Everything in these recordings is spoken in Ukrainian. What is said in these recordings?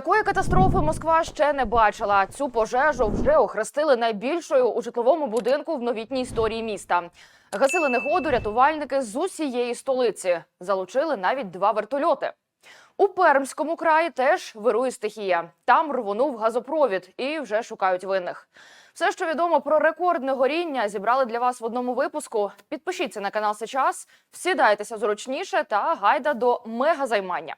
Такої катастрофи Москва ще не бачила. Цю пожежу вже охрестили найбільшою у житловому будинку в новітній історії міста. Гасили негоду рятувальники з усієї столиці. Залучили навіть два вертольоти. У Пермському краї теж вирує стихія. Там рвонув газопровід і вже шукають винних. Все, що відомо про рекордне горіння, зібрали для вас в одному випуску. Підпишіться на канал Сейчас, всідайтеся зручніше та гайда до мегазаймання.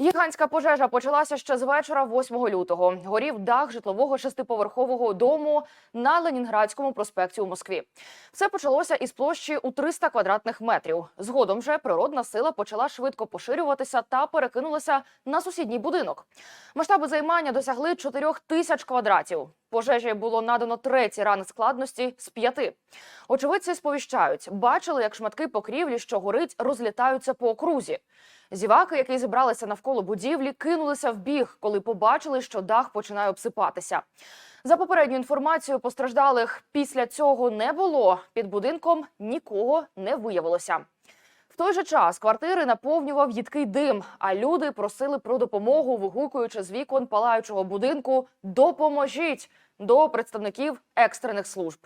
Гігантська пожежа почалася ще з вечора 8 лютого. Горів дах житлового шестиповерхового дому на Ленінградському проспекті у Москві. Все почалося із площі у 300 квадратних метрів. Згодом же природна сила почала швидко поширюватися та перекинулася на сусідній будинок. Масштаби займання досягли 4 тисяч квадратів. Пожежі було надано третій ранг складності з п'яти. Очевидці сповіщають, бачили, як шматки покрівлі, що горить, розлітаються по окрузі. Зіваки, які зібралися навколо будівлі, кинулися в біг, коли побачили, що дах починає обсипатися. За попередню інформацією постраждалих після цього не було. Під будинком нікого не виявилося. В той же час квартири наповнював їдкий дим, а люди просили про допомогу, вигукуючи з вікон палаючого будинку Допоможіть до представників екстрених служб.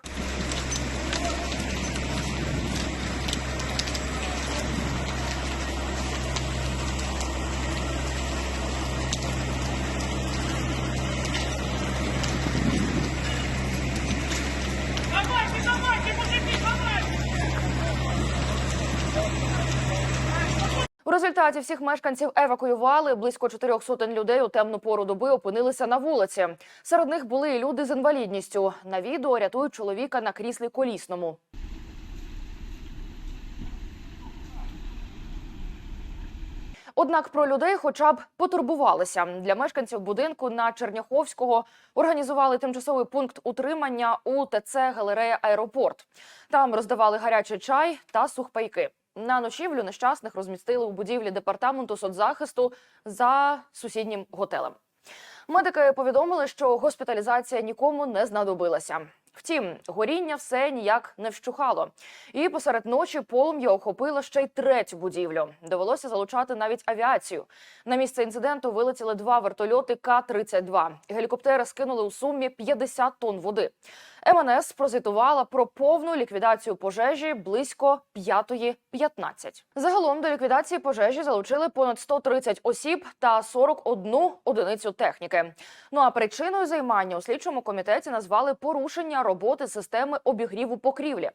Результаті всіх мешканців евакуювали. Близько чотирьох сотень людей у темну пору доби опинилися на вулиці. Серед них були і люди з інвалідністю. На відео рятують чоловіка на кріслі колісному. Однак про людей, хоча б потурбувалися для мешканців будинку на Черняховського, організували тимчасовий пункт утримання у ТЦ Галерея Аеропорт. Там роздавали гарячий чай та сухпайки. На ночівлю нещасних розмістили у будівлі департаменту соцзахисту за сусіднім готелем. Медики повідомили, що госпіталізація нікому не знадобилася. Втім, горіння все ніяк не вщухало. І посеред ночі полум'я охопило ще й третю будівлю. Довелося залучати навіть авіацію. На місце інциденту вилетіли два вертольоти К-32. Гелікоптери скинули у сумі 50 тонн води. МНС прозвітувала про повну ліквідацію пожежі близько 5.15. Загалом до ліквідації пожежі залучили понад 130 осіб та 41 одиницю техніки. Ну а причиною займання у слідчому комітеті назвали порушення роботи системи обігріву покрівлі.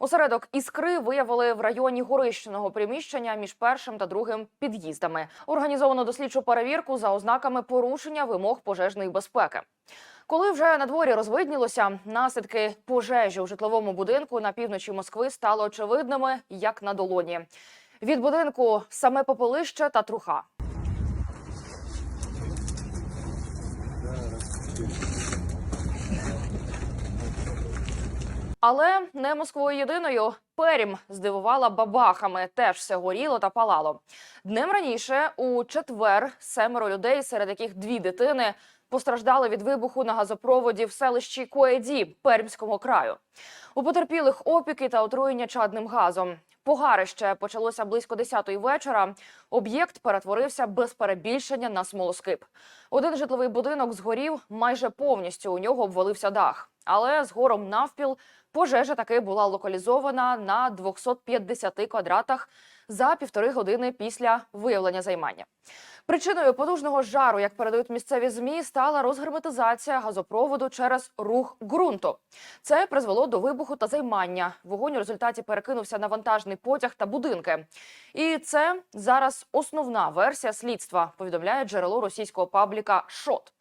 Осередок іскри виявили в районі горищеного приміщення між першим та другим під'їздами. Організовано дослідчу перевірку за ознаками порушення вимог пожежної безпеки. Коли вже на дворі розвиднілося, наслідки пожежі у житловому будинку на півночі Москви стали очевидними, як на долоні. Від будинку саме попелище та труха. Але не Москвою єдиною. Перім здивувала бабахами. Теж все горіло та палало. Днем раніше, у четвер, семеро людей, серед яких дві дитини, постраждали від вибуху на газопроводі в селищі Коеді Пермського краю. У потерпілих опіки та отруєння чадним газом. Погарище почалося близько 10-ї вечора. Об'єкт перетворився без перебільшення на смолоскип. Один житловий будинок згорів майже повністю. У нього обвалився дах. Але згором навпіл пожежа таки була локалізована на 250 квадратах за півтори години після виявлення займання. Причиною потужного жару, як передають місцеві змі, стала розгерметизація газопроводу через рух ґрунту. Це призвело до вибуху та займання. Вогонь у результаті перекинувся на вантажний потяг та будинки. І це зараз основна версія слідства. Повідомляє джерело російського пабліка Шот.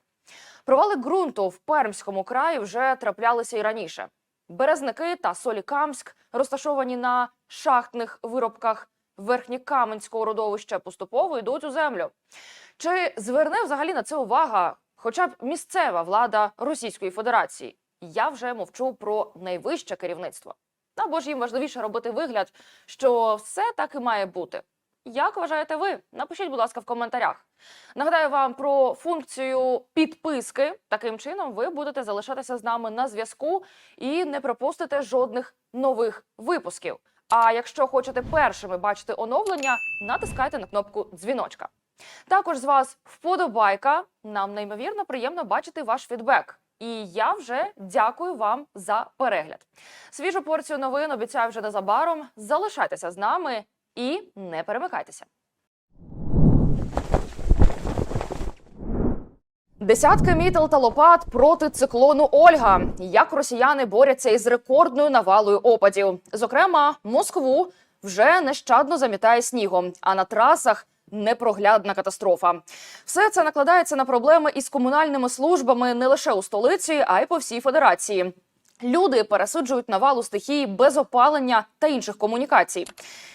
Провали ґрунту в Пермському краї вже траплялися і раніше. Березники та Солікамськ, розташовані на шахтних виробках Верхнікаменського родовища, поступово йдуть у землю. Чи зверне взагалі на це увага хоча б місцева влада Російської Федерації? Я вже мовчу про найвище керівництво. Або ж їм важливіше робити вигляд, що все так і має бути. Як вважаєте ви? Напишіть, будь ласка, в коментарях. Нагадаю вам про функцію підписки. Таким чином, ви будете залишатися з нами на зв'язку і не пропустите жодних нових випусків. А якщо хочете першими бачити оновлення, натискайте на кнопку дзвіночка. Також з вас вподобайка. Нам неймовірно приємно бачити ваш фідбек. І я вже дякую вам за перегляд. Свіжу порцію новин обіцяю вже незабаром. Залишайтеся з нами і не перемикайтеся. Десятки мітел та лопат проти циклону Ольга. Як росіяни борються із рекордною навалою опадів. Зокрема, Москву вже нещадно замітає снігом, а на трасах непроглядна катастрофа. Все це накладається на проблеми із комунальними службами не лише у столиці, а й по всій федерації. Люди пересуджують навалу стихії без опалення та інших комунікацій.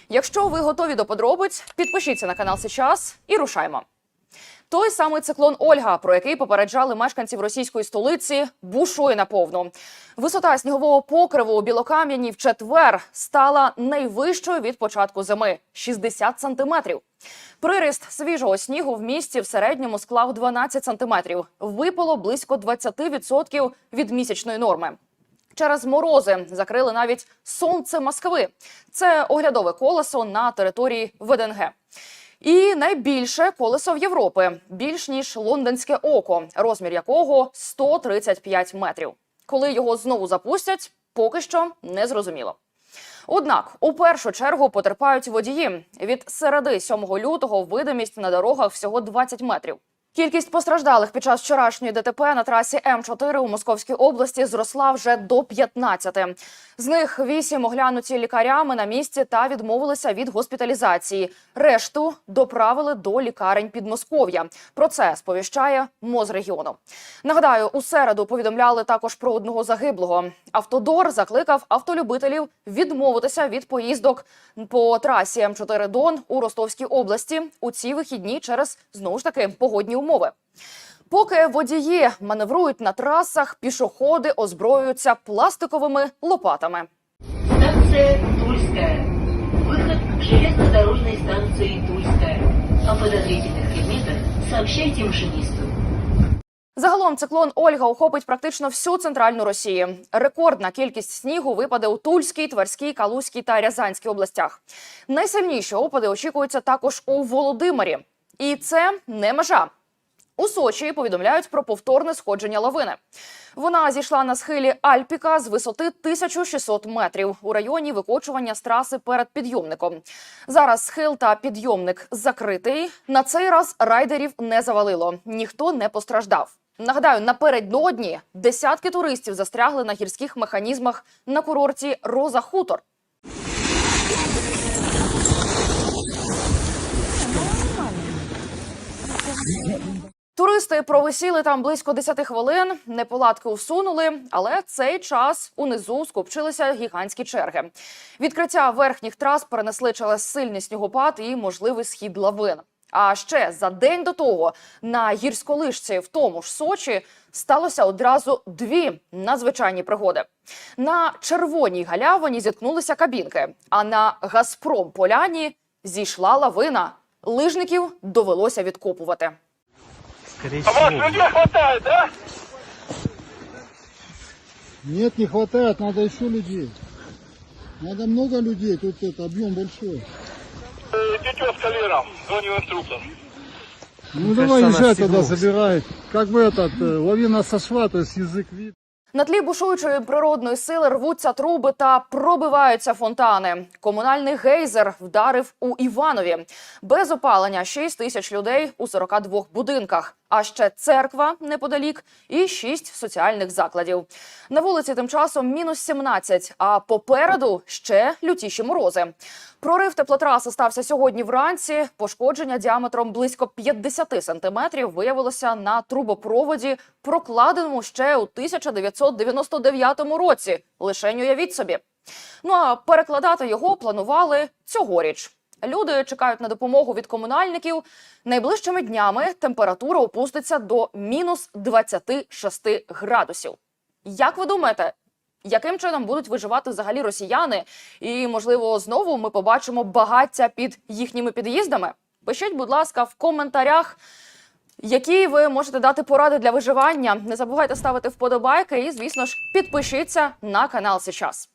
Якщо ви готові до подробиць, підпишіться на канал сейчас і рушаймо. Той самий циклон Ольга, про який попереджали мешканців російської столиці, бушує наповну. Висота снігового покриву у Білокам'яні в четвер стала найвищою від початку зими 60 сантиметрів. Приріст свіжого снігу в місті в середньому склав 12 сантиметрів. Випало близько 20% від місячної норми. Через морози закрили навіть сонце Москви. Це оглядове колесо на території ВДНГ. І найбільше колесо в Європи більш ніж лондонське око, розмір якого 135 метрів. Коли його знову запустять, поки що не зрозуміло. Однак у першу чергу потерпають водії. Від середи 7 лютого видимість на дорогах всього 20 метрів. Кількість постраждалих під час вчорашньої ДТП на трасі М4 у Московській області зросла вже до 15. З них 8 оглянуті лікарями на місці та відмовилися від госпіталізації. Решту доправили до лікарень Підмосков'я. Про це сповіщає МОЗ регіону. Нагадаю, у середу повідомляли також про одного загиблого. Автодор закликав автолюбителів відмовитися від поїздок по трасі М4 Дон у Ростовській області у ці вихідні через знову ж таки погодні умови. Поки водії маневрують на трасах, пішоходи озброюються пластиковими лопатами. Станция Тульская. Выход к железнодорожной станции Тульская. О подозрительных предметах сообщайте машинисту. Загалом циклон Ольга охопить практично всю центральну Росію. Рекордна кількість снігу випаде у Тульській, Тверській, Калузькій та Рязанській областях. Найсильніші опади очікуються також у Володимирі. І це не межа. У Сочі повідомляють про повторне сходження лавини. Вона зійшла на схилі Альпіка з висоти 1600 метрів у районі викочування з траси перед підйомником. Зараз схил та підйомник закритий. На цей раз райдерів не завалило, ніхто не постраждав. Нагадаю, напередодні десятки туристів застрягли на гірських механізмах на курорті Роза Хутор. Туристи провисіли там близько 10 хвилин. Неполадки усунули, але цей час унизу скупчилися гігантські черги. Відкриття верхніх трас перенесли через сильний снігопад і можливий схід лавин. А ще за день до того на гірськолижці в тому ж Сочі сталося одразу дві надзвичайні пригоди. На червоній галявині зіткнулися кабінки, а на Газпром Поляні зійшла лавина. Лижників довелося відкопувати. Скорее А вас всего. людей хватает, да? Нет, не хватает, надо еще людей. Надо много людей, тут это объем большой. Э, Дитё с калером, звоню инструктор. Ну кажется, давай она езжай тогда, забирай. Как бы этот, лавина сошла, то есть язык вид. На тлі бушуючої природної сили рвуться труби та пробиваються фонтани. Комунальний гейзер вдарив у Іванові. Без опалення 6 тисяч людей у 42 будинках. А ще церква неподалік і 6 соціальних закладів. На вулиці тим часом мінус 17, а попереду ще лютіші морози. Прорив теплотраси стався сьогодні вранці. Пошкодження діаметром близько 50 сантиметрів виявилося на трубопроводі, прокладеному ще у 1999 році. Лишень уявіть собі. Ну а перекладати його планували цьогоріч. Люди чекають на допомогу від комунальників. Найближчими днями температура опуститься до мінус 26 градусів. Як ви думаєте, яким чином будуть виживати взагалі росіяни? І можливо, знову ми побачимо багаття під їхніми під'їздами? Пишіть, будь ласка, в коментарях. Які ви можете дати поради для виживання? Не забувайте ставити вподобайки і, звісно ж, підпишіться на канал сейчас.